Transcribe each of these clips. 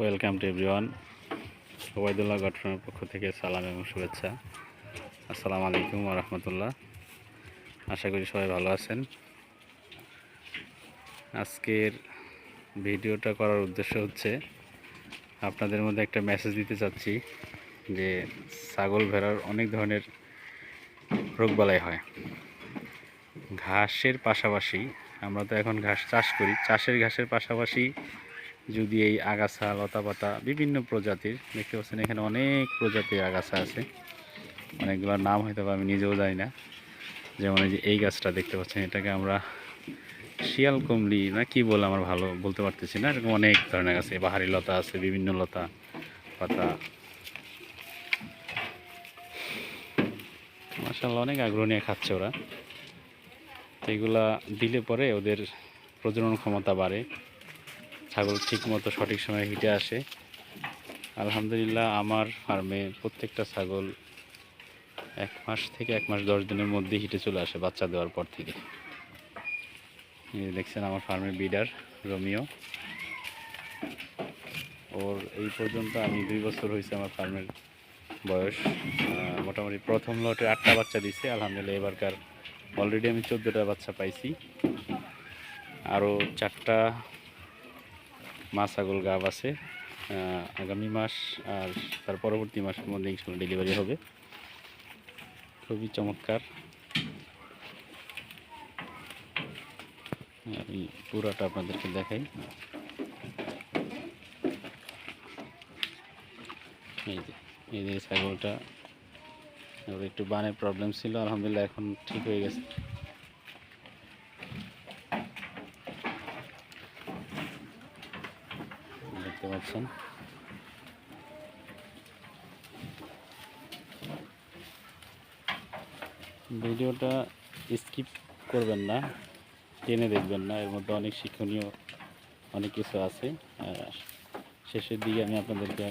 Welcome to everyone. Obaidullah গঠনের পক্ষ থেকে সালাম এবং শুভেচ্ছা। আসসালামু আলাইকুম রহমতুল্লাহ। আশা করি সবাই ভালো আছেন। আজকের ভিডিওটা করার উদ্দেশ্য হচ্ছে, আপনাদের মধ্যে একটা মেসেজ দিতে চাচ্ছি যে ছাগল ভেড়ার অনেক ধরনের রোগবালাই হয়। ঘাসের পাশাপাশি আমরা তো এখন ঘাস চাষ করি, চাষের ঘাসের পাশাপাশি যদি এই আগাছা, লতাপাতা বিভিন্ন প্রজাতির, দেখতে পাচ্ছেন এখানে অনেক প্রজাতির আগাছা আছে। অনেকগুলোর নাম হয়তো আমি নিজেও জানি না। যেমন এই যে এই গাছটা দেখতে পাচ্ছেন, এটাকে আমরা শিয়াল কমলি না কি বলে আমার ভালো বলতে পারতেছি না, এরকম অনেক ধরনের আছে বাহারি লতা আছে, বিভিন্ন লতা পাতা। মাসাল্লাহ অনেক আগ্রহ নিয়ে খাচ্ছে ওরা। তো এগুলা দিলে পরে ওদের প্রজনন ক্ষমতা বাড়ে। ছাগল ঠিক মতো সঠিক সময়ে হিটে আসে। আলহামদুলিল্লাহ আমার ফার্মে প্রত্যেকটা ছাগল এক মাস থেকে এক মাস দশ দিনের মধ্যে হিটে চলে আসে বাচ্চা দেওয়ার পর থেকে। দেখছেন আমার ফার্মের বিডার রোমিও। ওর এই পর্যন্ত আমি দুই বছর হয়েছে আমার ফার্মের বয়স। মোটামুটি প্রথম লটে আটটা বাচ্চা দিছে, আলহামদুলিল্লাহ এবারকার অলরেডি আমি চোদ্দোটা বাচ্চা পাইছি। আরও চারটা মা ছাগল গাব আছে। আগামী মাস আর তার পরবর্তী মাসের মধ্যে ইনশাল্লাহ ডেলিভারি হবে। খুবই চমৎকার। আমি পুরাটা আপনাদেরকে দেখাই। এই যে এই যে ছাগলটা। একটু বানের প্রবলেম ছিল, আলহামদুলিল্লাহ এখন ঠিক হয়ে গেছে দেখতে পাচ্ছেন। ভিডিওটা স্কিপ করবেন না, টেনে দেখবেন না, এর মধ্যে অনেক শিক্ষণীয় অনেক কিছু আছে। আর শেষের দিকে আমি আপনাদেরকে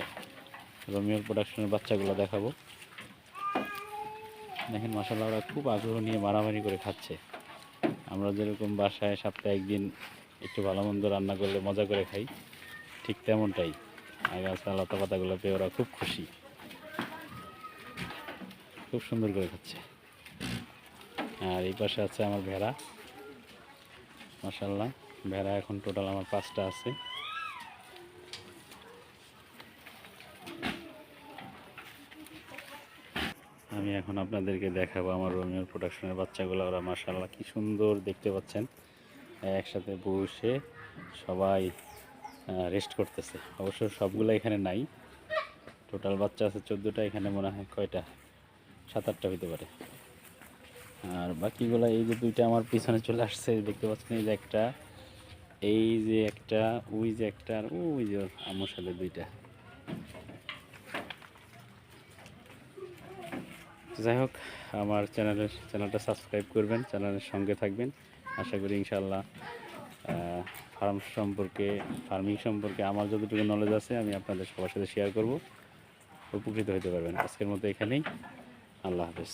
রোমিওর প্রোডাকশনের বাচ্চাগুলো দেখাবো। দেখেন মশালা ওরা খুব আগ্রহ নিয়ে মারামারি করে খাচ্ছে। আমরা যেরকম বাসায় সপ্তাহে একদিন একটু ভালো মন্দ রান্না করলে মজা করে খাই। ঠিক তেমনটাই। আগাছা, লতা পাতাগুলো পেয়ে ওরা খুব খুশি। খুব সুন্দর করে খাচ্ছে। আর এই পাশে আছে আমার ভেড়া। মাসাল্লাহ ভেড়া এখন টোটাল আমার পাঁচটা আছে। আমি এখন আপনাদেরকে দেখাবো আমার রোমিওর প্রোডাকশনের বাচ্চাগুলো। ওরা মাসাল্লাহ কি সুন্দর দেখতে পাচ্ছেন। একসাথে বসে সবাই রেস্ট করতেছে। অবশ্য সবগুলো এখানে নাই। টোটাল বাচ্চা আছে চোদ্দোটা, এখানে মনে হয় কয়টা? সাত আটটা হইতে পারে। আর বাকিগুলো এই যে দুইটা আমার পিছনে চলে আসছে, দেখতে পাচ্ছেন এই যে একটা, এই যে একটা, ওই যে একটা, আর ওই যে ওর আম্মুর সাথে দুইটা। যাই হোক, আমার চ্যানেলের চ্যানেলটা সাবস্ক্রাইব করবেন চ্যানেলের সঙ্গে থাকবেন। আশা করি ইনশাল্লাহ ফার্ম সম্পর্কে ফার্মিং সম্পর্কে আমার যতটুকু নলেজ আছে, আমি আপনাদের সবার সাথে শেয়ার করব। উপকৃত হতে পারবেন। আজকের মতো এখানেই। আল্লাহ হাফেজ।